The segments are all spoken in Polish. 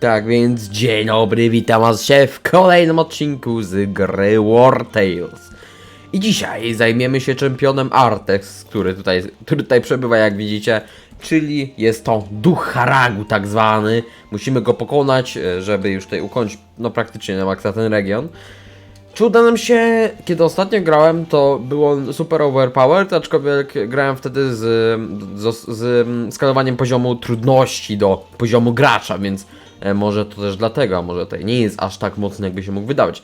Tak więc dzień dobry, witam was się w kolejnym odcinku z gry War Tales. I dzisiaj zajmiemy się czempionem Artex, który tutaj, który tutaj przebywa jak widzicie, czyli jest to duch Haragu tak zwany. Musimy go pokonać, e, żeby już tutaj ukończyć no praktycznie na maksa ten region. Czy uda nam się, kiedy ostatnio grałem, to było super overpowered, aczkolwiek grałem wtedy z, z, z skalowaniem poziomu trudności do poziomu gracza, więc może to też dlatego, a może to nie jest aż tak mocny, jakby się mógł wydawać.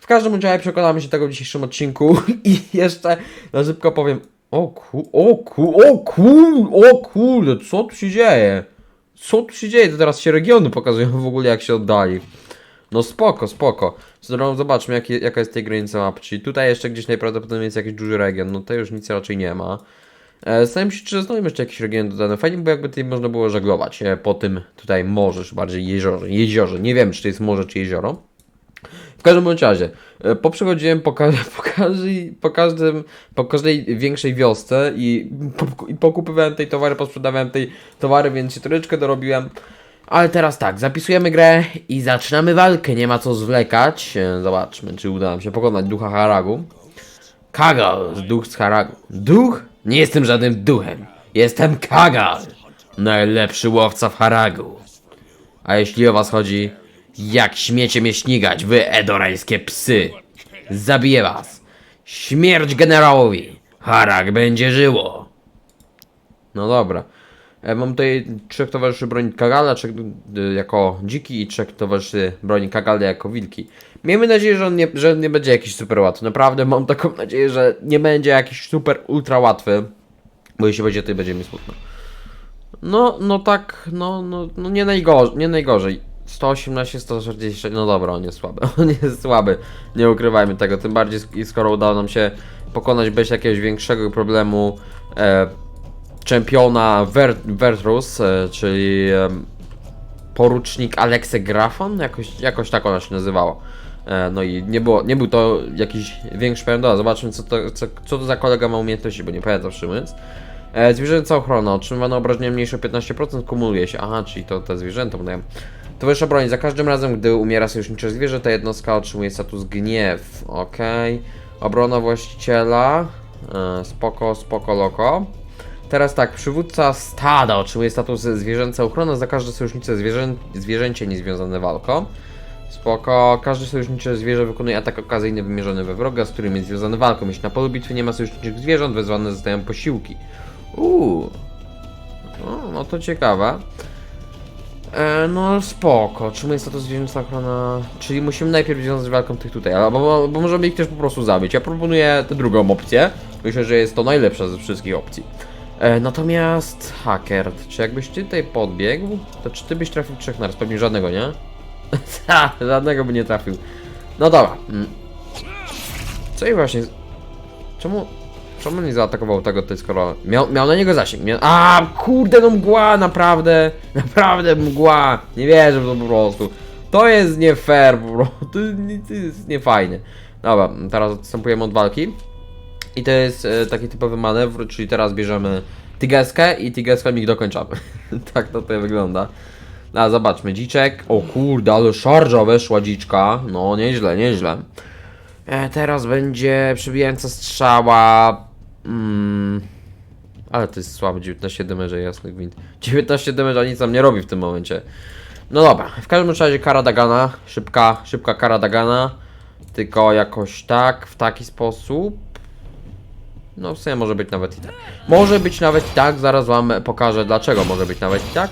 W każdym razie przekonamy się tego w dzisiejszym odcinku i jeszcze na szybko powiem, o ku, o ku, o ku, o kurde, co tu się dzieje? Co tu się dzieje? To teraz się regiony pokazują w ogóle jak się oddali. No spoko, spoko. Zresztą zobaczmy jaki, jaka jest tej granica map. Czyli tutaj jeszcze gdzieś najprawdopodobniej jest jakiś duży region. No tutaj już nic raczej nie ma. E, Zastanawiam się, czy znajdziemy jeszcze jakiś region dodany. Fajnie by jakby tutaj można było żeglować po tym tutaj morzu, czy bardziej jeziorze. Jeziorze. Nie wiem, czy to jest morze, czy jezioro. W każdym bądź razie, e, poprzechodziłem po, ka po, każdej, po, każdym, po każdej większej wiosce i, i pokupywałem tej towary, posprzedawałem tej towary, więc się troszeczkę dorobiłem. Ale teraz tak, zapisujemy grę i zaczynamy walkę, nie ma co zwlekać. E, Zobaczmy, czy uda nam się pokonać ducha Haragu. Kagal, duch z Haragu. Duch? Nie jestem żadnym duchem. Jestem Kagal, najlepszy łowca w Haragu. A jeśli o was chodzi, jak śmiecie mnie śmigać, wy edorańskie psy. Zabiję was. Śmierć generałowi. Harag będzie żyło. No dobra. E, Mam tutaj trzech towarzyszy broni Kagala trzech, y, jako dziki i trzech towarzyszy broni Kagala jako wilki. Miejmy nadzieję, że on nie, że nie będzie jakiś super łatwy. Naprawdę mam taką nadzieję, że nie będzie jakiś super ultra łatwy. Bo jeśli będzie, to będzie mi smutno. No, no tak, no, no, no nie, najgorzej, nie najgorzej. 118, 146, no dobra, on jest słaby, on jest słaby, nie ukrywajmy tego, tym bardziej sk- skoro udało nam się pokonać bez jakiegoś większego problemu e, czempiona Ver Vertrus, e, czyli e, porucznik Aleksy Grafon, jakoś, jakoś tak ona się nazywała. E, no i nie, było, nie był to jakiś większy. Dobra, zobaczmy co to, co, co to za kolega ma umiejętności, bo nie pamiętam mówiąc. E, zwierzęca ochrona, otrzymywane obrażenia mniejsze o 15% kumuluje się. Aha, czyli to te zwierzęta dają. Towarzysza broni, za każdym razem, gdy umiera sojusznicze zwierzę, ta jednostka otrzymuje status gniew. Okej. Obrona właściciela. Spoko, spoko, loko. Teraz tak, przywódca stada otrzymuje status zwierzęca ochrona za każde sojusznicze zwierzę, zwierzęcie niezwiązane walką. Spoko, każde sojusznicze zwierzę wykonuje atak okazyjny wymierzony we wroga, z którym jest związany walką. Jeśli na polu bitwy nie ma sojuszniczych zwierząt, wezwane zostają posiłki. Uuu. No, no to ciekawe. E, no spoko, otrzymuje status zwierzęca ochrona, czyli musimy najpierw związać walką tych tutaj, albo bo możemy ich też po prostu zabić. Ja proponuję tę drugą opcję. Myślę, że jest to najlepsza ze wszystkich opcji. E, natomiast hacker, czy jakbyś ty tutaj podbiegł, to czy ty byś trafił trzech naraz? Pewnie żadnego, nie? Ha, żadnego by nie trafił. No dobra. Mm. Co i właśnie... Czemu... Czemu nie zaatakował tego tutaj, skoro... Miał, miał na niego zasięg. Miał... A kurde, no mgła, naprawdę. Naprawdę mgła. Nie wierzę w to po prostu. To jest nie fair po prostu. To jest niefajne. Dobra, teraz odstępujemy od walki. I to jest e, taki typowy manewr, czyli teraz bierzemy tygeskę i tygeską ich dokończamy. tak to tutaj wygląda. A zobaczmy, dziczek. O kurde, ale szarża weszła dziczka. No, nieźle, nieźle. E, teraz będzie przybijająca strzała. Mm, ale to jest słabe, 19 damage'a jasnych gwint. 19 damage'a nic nam nie robi w tym momencie. No dobra, w każdym razie kara Dagana, szybka, szybka kara Dagana. Tylko jakoś tak, w taki sposób. No w sumie może być nawet i tak. Może być nawet i tak, zaraz wam pokażę dlaczego może być nawet i tak.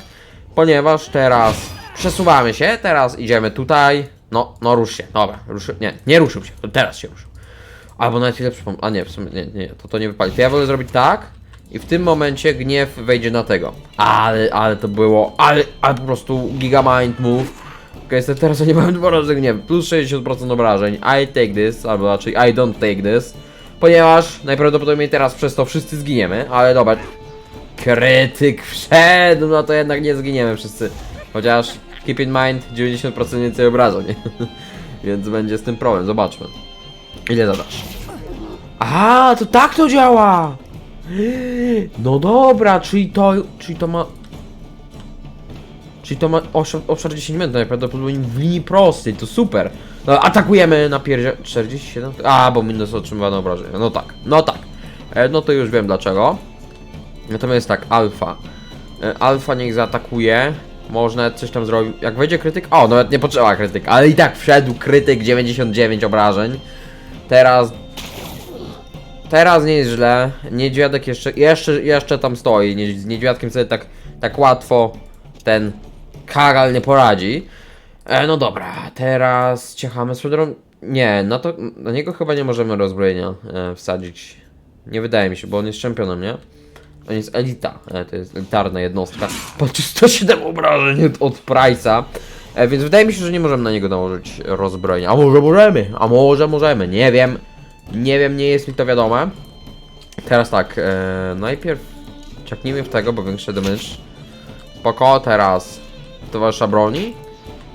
Ponieważ teraz przesuwamy się, teraz idziemy tutaj. No, no rusz się, dobra, ruszy, nie, nie ruszył się, teraz się ruszył. Albo nawet chwilę przypomnę, a nie, w sumie, nie, nie, to to nie wypali. To ja wolę zrobić tak i w tym momencie gniew wejdzie na tego. Ale, ale to było, ale, ale po prostu gigamind move. Okej, teraz ja nie mam dwa razy gniew, plus 60% obrażeń, I take this, albo raczej I don't take this. Ponieważ najprawdopodobniej teraz przez to wszyscy zginiemy, ale dobra. Krytyk wszedł, no to jednak nie zginiemy wszyscy. Chociaż keep in mind 90% więcej obrażeń. Więc będzie z tym problem, zobaczmy. Ile zadasz? A, to tak to działa! No dobra, czyli to, czyli to ma... Czyli to ma obszar 10 metrów, najprawdopodobniej w linii prostej, to super. No, atakujemy na pierdzie... 47? A, bo minus otrzymywano obrażenia. No tak, no tak. E, no to już wiem dlaczego. Natomiast tak, alfa. E, alfa niech zaatakuje. Można coś tam zrobić. Jak wejdzie krytyk. O, nawet nie potrzeba krytyk, ale i tak wszedł krytyk 99 obrażeń. Teraz. Teraz nie jest źle. Niedźwiadek jeszcze. Jeszcze, jeszcze tam stoi. Z niedźwiadkiem sobie tak, tak łatwo ten Karal nie poradzi. E, no dobra, teraz ciechamy z Fedorą. Nie, na to. Na niego chyba nie możemy rozbrojenia e, wsadzić. Nie wydaje mi się, bo on jest czempionem, nie? On jest elita, e, to jest elitarna jednostka. Patrz, 107 obrażeń od Price'a. E, więc wydaje mi się, że nie możemy na niego nałożyć rozbrojenia. A może możemy? A może możemy? Nie wiem. Nie wiem, nie jest mi to wiadome. Teraz tak, e, najpierw ciaknijmy w tego, bo większy damage. Spoko, teraz towarzysza broni.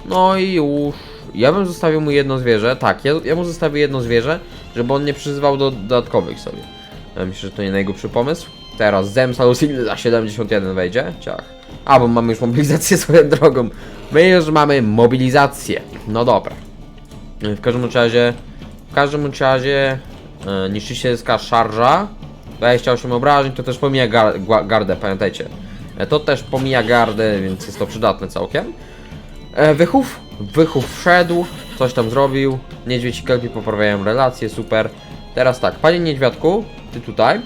No i już. Ja bym zostawił mu jedno zwierzę. Tak, ja, ja mu zostawię jedno zwierzę, żeby on nie przyzywał do dodatkowych sobie. Ja myślę, że to nie najgłupszy pomysł. Teraz zemsta Lucille za 71 wejdzie. Ciach. A, bo mamy już mobilizację swoją drogą. My już mamy mobilizację. No dobra. W każdym razie. W każdym razie. E, niszczycielska szarża. 28 obrażeń, to też pomija gar, gardę, pamiętajcie. E, to też pomija gardę, więc jest to przydatne całkiem. E, wychów. Wychów wszedł, coś tam zrobił. Niedźwiedź i kelpie poprawiają relacje, super. Teraz tak, panie niedźwiadku, ty tutaj.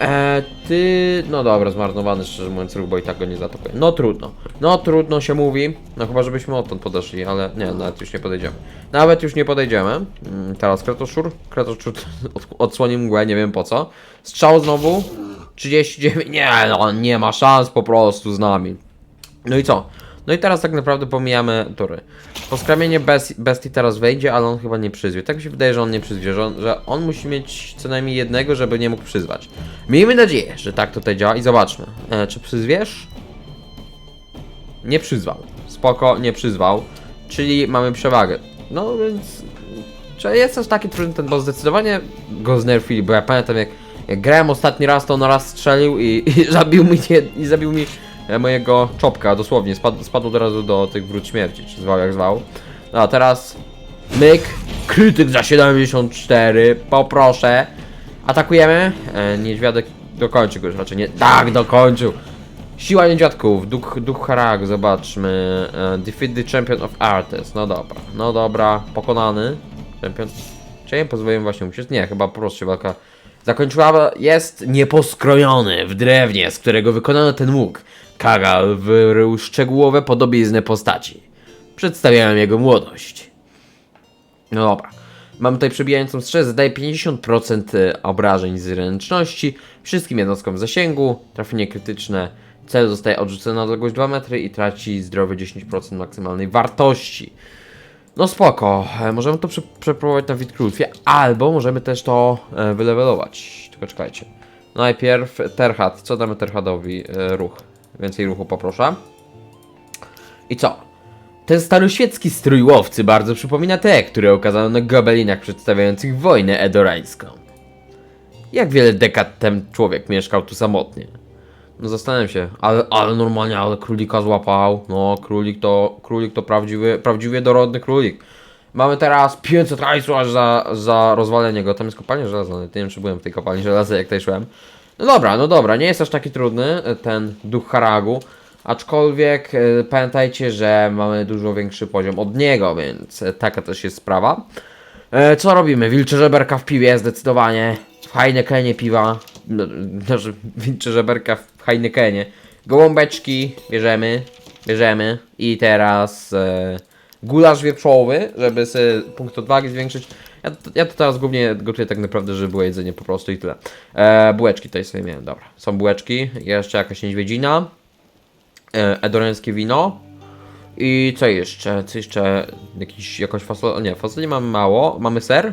E, ty, no dobra, zmarnowany szczerze mówiąc ruch, bo i tak go nie zaatakuje. No trudno, no trudno się mówi. No chyba żebyśmy odtąd podeszli, ale nie, nawet już nie podejdziemy. Nawet już nie podejdziemy. Mm, teraz kretoszur, kretoszur od, odsłoni mgłę, nie wiem po co. Strzał znowu. 39, nie no, nie ma szans po prostu z nami. No i co? No i teraz tak naprawdę pomijamy tury. Poskramienie bes- bestii teraz wejdzie, ale on chyba nie przyzwie. Tak mi się wydaje, że on nie przyzwie, że on, że on musi mieć co najmniej jednego, żeby nie mógł przyzwać. Miejmy nadzieję, że tak tutaj działa i zobaczmy. E, czy przyzwiesz? Nie przyzwał. Spoko, nie przyzwał. Czyli mamy przewagę. No więc... Czy jest też taki trudny ten boss? Zdecydowanie go znerfili, bo ja pamiętam jak, jak grałem ostatni raz, to on raz strzelił i, i zabił mi, i zabił mi mojego czopka, dosłownie. Spadł, spadł od razu do tych wrót śmierci, czy zwał jak zwał. No a teraz... Myk, krytyk za 74, poproszę. Atakujemy. E, niedźwiadek dokończył go już raczej nie. Tak, dokończył. Siła niedźwiadków, duch, duch Harag, zobaczmy. E, defeat the champion of Artes. No dobra, no dobra, pokonany. Champion. Czy ja pozwoliłem właśnie uciec? Nie, chyba po prostu się walka zakończyła. Jest nieposkrojony w drewnie, z którego wykonano ten łuk. Kagal wyrył szczegółowe podobizny postaci. Przedstawiałem jego młodość. No dobra. Mam tutaj przebijającą strzec, zadaje 50% obrażeń z ręczności, wszystkim jednostkom w zasięgu, trafienie krytyczne, cel zostaje odrzucony na odległość 2 metry i traci zdrowie 10% maksymalnej wartości. No spoko, e, możemy to prze przepróbować na Witkrulfie, albo możemy też to e, wylevelować. Tylko czekajcie. Najpierw Terhat, co damy Terhadowi? E, ruch. Więcej ruchu poproszę. I co? Ten staroświecki strój łowcy bardzo przypomina te, które okazano na gobelinach przedstawiających wojnę edorańską. Jak wiele dekad temu człowiek mieszkał tu samotnie. No zastanawiam się, ale, ale normalnie, ale królika złapał. No, królik to, królik to prawdziwy, prawdziwie dorodny królik. Mamy teraz 500 hajsu aż za, za rozwalenie go. Tam jest kopalnia żelaza, nawet nie wiem czy byłem w tej kopalni żelaza jak tutaj szłem. No dobra, no dobra, nie jest aż taki trudny e, ten duch Haragu. Aczkolwiek e, pamiętajcie, że mamy dużo większy poziom od niego, więc e, taka też jest sprawa. Co robimy? Wilcze żeberka w piwie zdecydowanie. W Heinekenie piwa. No, Znaczy, wilcze żeberka w Heinekenie. Gołąbeczki bierzemy. Bierzemy. I teraz gulasz wieprzowy, żeby sobie punkt odwagi zwiększyć. Ja, to- ja to teraz głównie gotuję tak naprawdę, żeby było jedzenie po prostu i tyle. E, bułeczki tutaj sobie miałem, dobra. Są bułeczki. Jeszcze jakaś niedźwiedzina. E, edorańskie wino. I co jeszcze? Co jeszcze? Jakiś, jakąś fasolę? Nie, fasoli mamy mało. Mamy ser.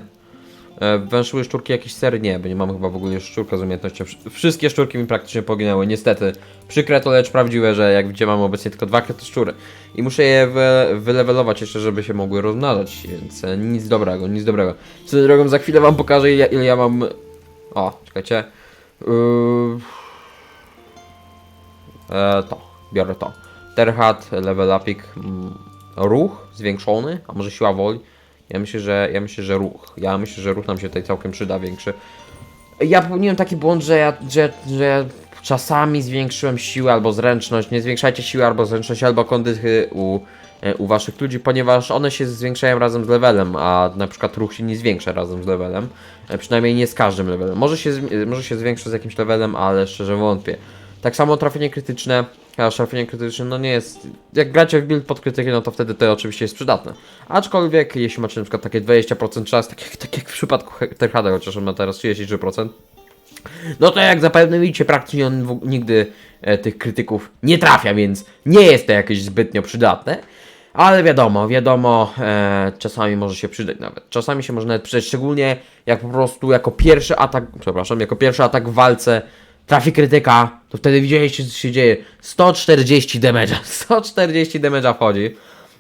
E, węższe szczurki jakiś ser? Nie, bo nie mamy chyba w ogóle szczurka z umiejętnością. Wsz- Wszystkie szczurki mi praktycznie poginęły, niestety. Przykre to, lecz prawdziwe, że jak widzicie mamy obecnie tylko dwa kretoszczury. I muszę je wy, wylewelować jeszcze, żeby się mogły rozmnażać, więc e, nic dobrego, nic dobrego. Swoją drogą za chwilę wam pokażę ile, ile ja mam... O, czekajcie. Yy... E, to, biorę to. Terhat, level upik, mm, ruch zwiększony, a może siła woli? Ja myślę, że ja myślę, że ruch. Ja myślę, że ruch nam się tutaj całkiem przyda większy. Ja popełniłem taki błąd, że ja, że, że czasami zwiększyłem siłę albo zręczność. Nie zwiększajcie siły albo zręczność albo kondychy u, e, u waszych ludzi, ponieważ one się zwiększają razem z levelem, a na przykład ruch się nie zwiększa razem z levelem. E, Przynajmniej nie z każdym levelem. Może się, zmi- może się zwiększa z jakimś levelem, ale szczerze wątpię. Tak samo trafienie krytyczne, a trafienie krytyczne no nie jest, jak gracie w build pod krytykę, no to wtedy to oczywiście jest przydatne. Aczkolwiek jeśli macie na przykład takie 20% czas, tak jak, tak jak w przypadku Terhada, chociaż on ma teraz 33%, no to jak zapewne widzicie, praktycznie on nigdy e, tych krytyków nie trafia, więc nie jest to jakieś zbytnio przydatne. Ale wiadomo, wiadomo, e, czasami może się przydać nawet. Czasami się może nawet przydać, szczególnie jak po prostu jako pierwszy atak, przepraszam, jako pierwszy atak w walce trafi krytyka, to wtedy widzieliście co się dzieje. 140 damage'a, 140 damage'a wchodzi.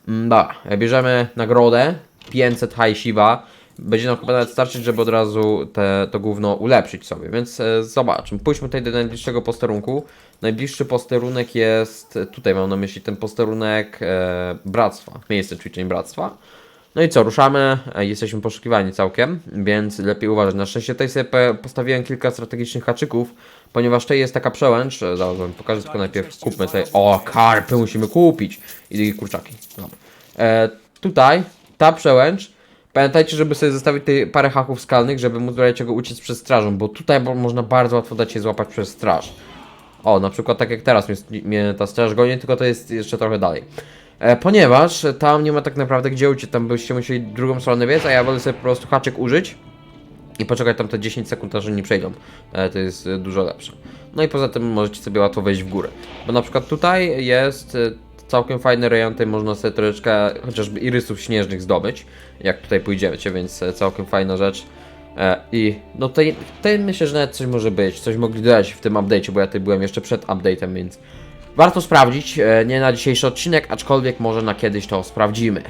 Mm, Dobra, bierzemy nagrodę, 500 high Shiva. Będzie nam chyba nawet starczyć, żeby od razu te, to gówno ulepszyć sobie, więc e, zobaczmy. Pójdźmy tutaj do najbliższego posterunku. Najbliższy posterunek jest, tutaj mam na myśli ten posterunek e, Bractwa, miejsce ćwiczeń Bractwa. No i co, ruszamy, e, jesteśmy poszukiwani całkiem, więc lepiej uważać. Na szczęście tutaj sobie postawiłem kilka strategicznych haczyków, ponieważ tutaj jest taka przełęcz, e, zaraz wam pokażę, tylko najpierw kupmy sobie, o karpy musimy kupić i kurczaki, dobra. E, tutaj, ta przełęcz, pamiętajcie, żeby sobie zostawić tutaj parę haków skalnych, żeby móc razie czego uciec przed strażą, bo tutaj można bardzo łatwo dać się złapać przez straż. O, na przykład tak jak teraz mnie, mnie ta straż goni, tylko to jest jeszcze trochę dalej. E, ponieważ tam nie ma tak naprawdę gdzie uciec, tam byście musieli drugą stronę biec, a ja wolę sobie po prostu haczyk użyć i poczekać tam te 10 sekund, aż oni przejdą. E, to jest e, dużo lepsze. No i poza tym możecie sobie łatwo wejść w górę. Bo na przykład tutaj jest całkiem fajny rejon, tutaj można sobie troszeczkę chociażby irysów śnieżnych zdobyć, jak tutaj pójdziecie, więc całkiem fajna rzecz. I no tutaj, tutaj myślę, że nawet coś może być, coś mogli dodać w tym update'cie, bo ja tutaj byłem jeszcze przed update'em, więc warto sprawdzić, e, nie na dzisiejszy odcinek, aczkolwiek może na kiedyś to sprawdzimy.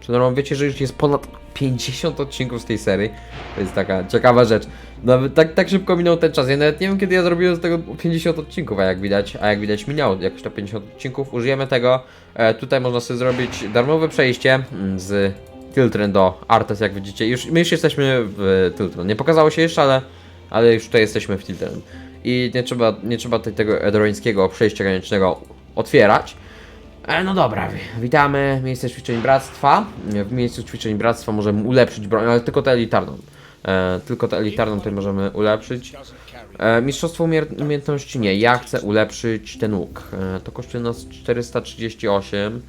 Przynajmniej wiecie, że już jest ponad 50 odcinków z tej serii. To jest taka ciekawa rzecz. Nawet tak, tak szybko minął ten czas. Ja nawet nie wiem, kiedy ja zrobiłem z tego 50 odcinków, a jak widać, a jak widać minęło jakoś to 50 odcinków. Użyjemy tego. E, tutaj można sobie zrobić darmowe przejście mm, z Tiltren do Artes, jak widzicie. Już, my już jesteśmy w Tiltren. Nie pokazało się jeszcze, ale, ale już tutaj jesteśmy w Tiltren. I nie trzeba, nie trzeba tego edrońskiego przejścia granicznego otwierać. E, no dobra, wi- witamy. Miejsce ćwiczeń Bractwa. W miejscu ćwiczeń Bractwa możemy ulepszyć broń, ale tylko tę elitarną. E, tylko tę elitarną tutaj możemy ulepszyć. E, mistrzostwo umiejętności nie. Ja chcę ulepszyć ten łuk. E, to kosztuje nas 438.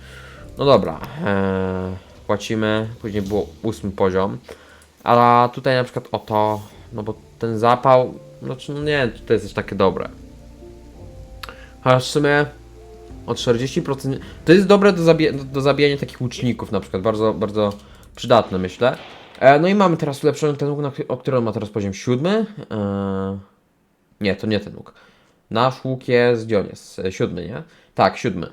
No dobra. E, płacimy. Później było ósmy poziom. A tutaj na przykład o to, no bo ten zapał, znaczy no nie, to jest też takie dobre. A w sumie o 40%. To jest dobre do, zabija do, zabijania takich łuczników, na przykład. Bardzo, bardzo przydatne, myślę. E, no i mamy teraz ulepszony ten łuk, na, o którym ma teraz poziom siódmy. E, nie, to nie ten łuk. Nasz łuk jest, gdzie on? E, siódmy, nie? Tak, siódmy.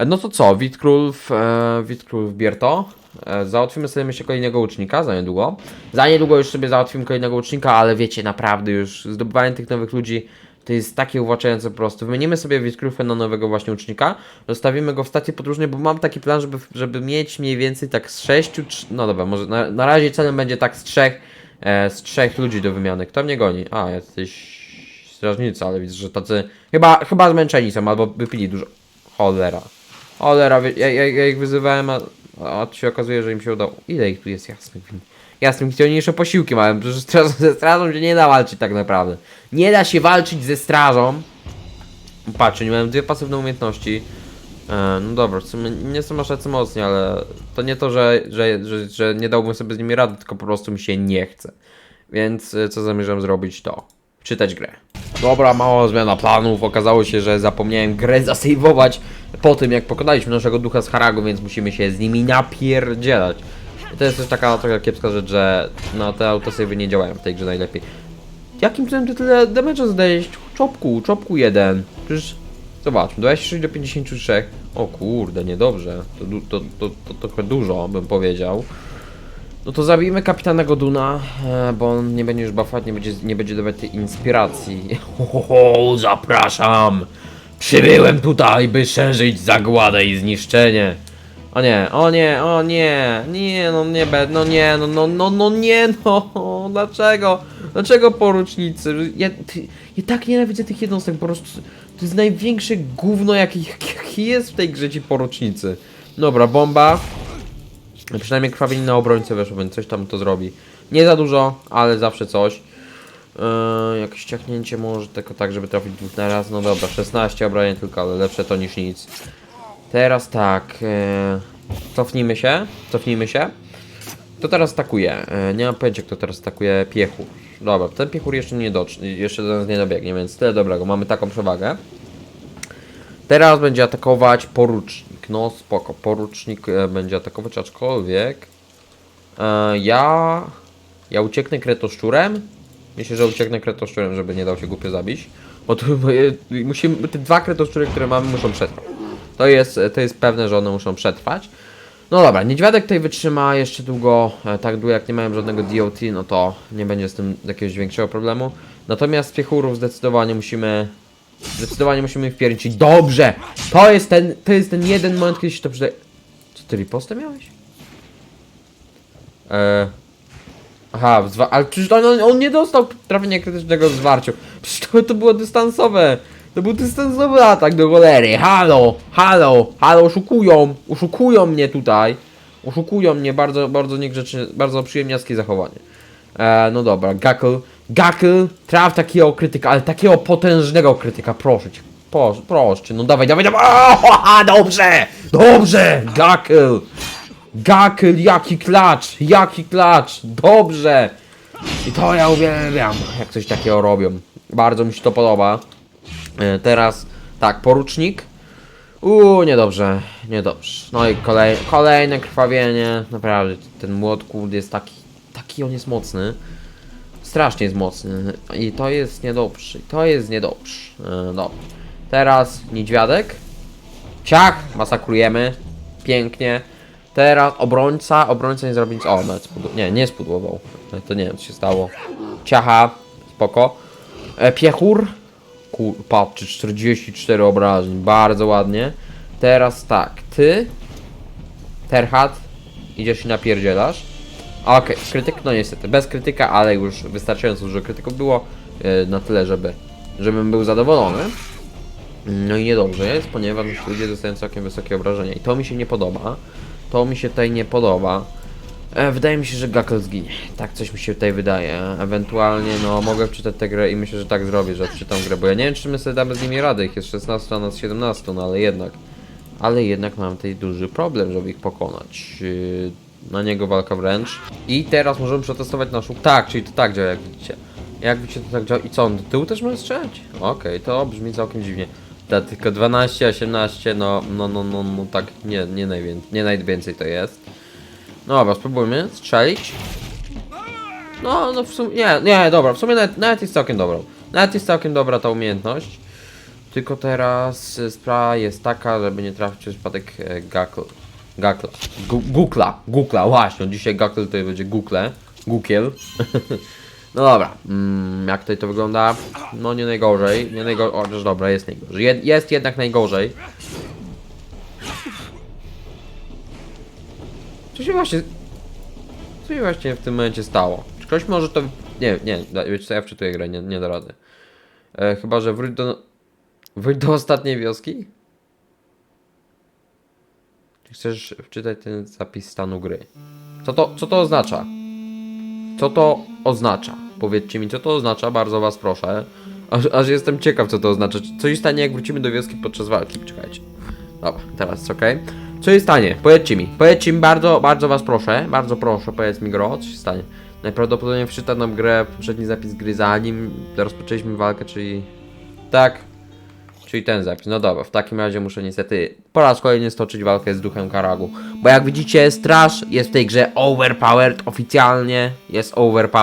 E, no to co, Witkrólów, e, Witkrólów Bierto. E, załatwimy sobie myślę kolejnego łucznika za niedługo. Za niedługo już sobie załatwimy kolejnego łucznika, ale wiecie, naprawdę już zdobywanie tych nowych ludzi to jest takie uwłaczające po prostu. Wymienimy sobie Witkrówę na nowego właśnie ucznika, zostawimy go w stacji podróżnej, bo mam taki plan, żeby, żeby mieć mniej więcej tak z sześciu, no dobra, może na, na razie celem będzie tak z trzech, e, z trzech ludzi do wymiany. Kto mnie goni? A, jacyś strażnicy, ale widzę, że tacy chyba, chyba zmęczeni są, albo wypili dużo. Cholera. Cholera, wie- ja, ja, ja ich wyzywałem, a, a tu się okazuje, że im się udało. Ile ich tu jest jasnych? Jasnym, gdzie oni jeszcze posiłki mają, przecież straż, ze strażą się nie da walczyć tak naprawdę. Nie da się walczyć ze strażą. Patrzcie, nie mają dwie pasywne umiejętności. E, no dobra, w sumie nie są aż tacy mocni, ale to nie to, że, że, że, że nie dałbym sobie z nimi rady, tylko po prostu mi się nie chce. Więc e, co zamierzam zrobić to czytać grę. Dobra, mała zmiana planów. Okazało się, że zapomniałem grę zasejwować po tym, jak pokonaliśmy naszego ducha z Haragu, więc musimy się z nimi napierdzielać. I to jest też taka trochę kiepska rzecz, że no, te autosejwy nie działają w tej grze najlepiej. Jakim cudem ty tyle damage'a zdajesz? Czopku, czopku jeden. Przecież, zobaczmy, 26 do 53. O kurde, niedobrze. To, du- to, to, to trochę dużo, bym powiedział. No to zabijmy kapitana Goduna, e, bo on nie będzie już buffać, nie będzie, nie będzie dawać tej inspiracji. Ho, zapraszam! Przybyłem tutaj, by szerzyć zagładę i zniszczenie. O nie, o nie, o nie, nie, no nie, be, no nie, no, no, no, no nie, no, dlaczego, dlaczego porucznicy, ja, ty, ja tak nienawidzę tych jednostek, po prostu, to jest największe gówno, jaki, jaki jest w tej grze ci porucznicy. Dobra, bomba, przynajmniej krwawienie na obrońcę weszło, więc coś tam to zrobi. Nie za dużo, ale zawsze coś. Yy, jakieś ciachnięcie może tylko tak, żeby trafić dwóch na raz. No dobra, 16 obronień tylko, ale lepsze to niż nic. Teraz tak. Yy, cofnijmy się. Cofnijmy się. Kto teraz atakuje? Yy, nie mam pojęcia, kto teraz atakuje piechur. Dobra, ten piechur jeszcze nie docz, jeszcze do nas nie dobiegnie, więc tyle dobrego. Mamy taką przewagę. Teraz będzie atakować porucznik. No spoko, porucznik e, będzie atakować, aczkolwiek e, ja ja ucieknę kretoszczurem. Myślę, że ucieknę kretoszczurem, żeby nie dał się głupio zabić. Bo tu e, musimy, te dwa kretoszczury, które mamy muszą przetrwać. To jest, to jest pewne, że one muszą przetrwać. No dobra, niedźwiadek tutaj wytrzyma jeszcze długo, e, tak długo jak nie mają żadnego DOT, no to nie będzie z tym jakiegoś większego problemu. Natomiast piechurów zdecydowanie musimy Zdecydowanie musimy ich wpierniczyć. Dobrze! To jest ten, to jest ten jeden moment, kiedy się to przydaje. Co ty ripostę miałeś? Eee. Aha, zwa... ale przecież on, on nie dostał trafienia krytycznego w zwarciu. Przecież to, to było dystansowe. To był dystansowy atak do cholery. Halo, halo, halo, oszukują, oszukują mnie tutaj. Oszukują mnie bardzo, bardzo niegrzecznie, bardzo przyjemniackie zachowanie. E, no dobra, Gackle. Gackle, traf takiego krytyka, ale takiego potężnego krytyka, proszę cię. Proszę cię, no dawaj, dawaj, dawaj. O, dobrze, dobrze, Gackle. Gackle, jaki klacz, jaki klacz, dobrze. I to ja uwielbiam, jak coś takiego robią. Bardzo mi się to podoba. E, teraz, tak, porucznik. Uuu, niedobrze, niedobrze. No i kolej, kolejne krwawienie. Naprawdę, ten młot kurde jest taki, taki on jest mocny. Strasznie jest mocny. I to jest niedobrze. To jest niedobrze. E, dobra. Teraz niedźwiadek. Ciach, masakrujemy. Pięknie. Teraz obrońca. Obrońca nie zrobi nic. O, nawet spudł... Nie, nie spudłował. E, To nie wiem, co się stało. Ciacha. Spoko. E, piechur. Kur... Patrzcie, 44 obrażeń. Bardzo ładnie. Teraz tak. Ty. Terhat. Idziesz i napierdzielasz. Okej, krytyk, no niestety, bez krytyka, ale już wystarczająco dużo krytyków było e, na tyle, żeby, żebym był zadowolony. No i niedobrze jest, ponieważ ludzie dostają całkiem wysokie obrażenia i to mi się nie podoba. To mi się tutaj nie podoba. E, wydaje mi się, że Gackle zginie. Tak coś mi się tutaj wydaje. Ewentualnie, no, mogę wczytać tę grę i myślę, że tak zrobię, że odczytam grę, bo ja nie wiem, czy my sobie damy z nimi radę. Ich jest 16, a nas 17, no ale jednak. Ale jednak mam tutaj duży problem, żeby ich pokonać. Yy, na niego walka wręcz. I teraz możemy przetestować naszą... Tak, czyli to tak działa, jak widzicie. Jak widzicie, to tak działa. I co, on do tyłu też może strzelać? Okej, to brzmi całkiem dziwnie. Ta, tylko 12, 18, no, no, no, no, no tak, nie, nie, najwięcej, nie najwięcej to jest. No dobra, spróbujmy strzelić. No, no w sumie, nie, nie, dobra, w sumie nawet, nawet jest całkiem dobrą. Nawet jest całkiem dobra ta umiejętność. Tylko teraz sprawa jest taka, żeby nie trafić w przypadek e, Gackle. Gackle. Gu- Googla. Googla, właśnie. Dzisiaj Gackle to będzie Google. Google. no dobra. Mm, jak tutaj to wygląda? No nie najgorzej. Nie najgorzej. Też dobra, jest najgorzej. Jed jest jednak najgorzej. Co się właśnie... Co się właśnie w tym momencie stało? Czy ktoś może to... Nie, nie, wiecie co, ja wczytuję grę, nie, nie da rady. E, chyba, że wróć do... Wróć do ostatniej wioski? Chcesz wczytać ten zapis stanu gry? Co to, co to oznacza? Co to oznacza? Powiedzcie mi, co to oznacza, bardzo was proszę. Aż, aż jestem ciekaw, co to oznacza. Co się stanie, jak wrócimy do wioski podczas walki? Czekajcie. Dobra, teraz ok. Co się stanie? Powiedzcie mi. Powiedzcie mi bardzo, bardzo was proszę. Bardzo proszę, powiedz mi gro, co się stanie. Najprawdopodobniej wczyta nam grę poprzedni zapis gry zanim rozpoczęliśmy walkę, czyli... Tak, Czyli ten zapis. No dobra, w takim razie muszę niestety po raz kolejny stoczyć walkę z duchem Karagu. Bo jak widzicie, straż jest w tej grze overpowered, oficjalnie jest overpowered.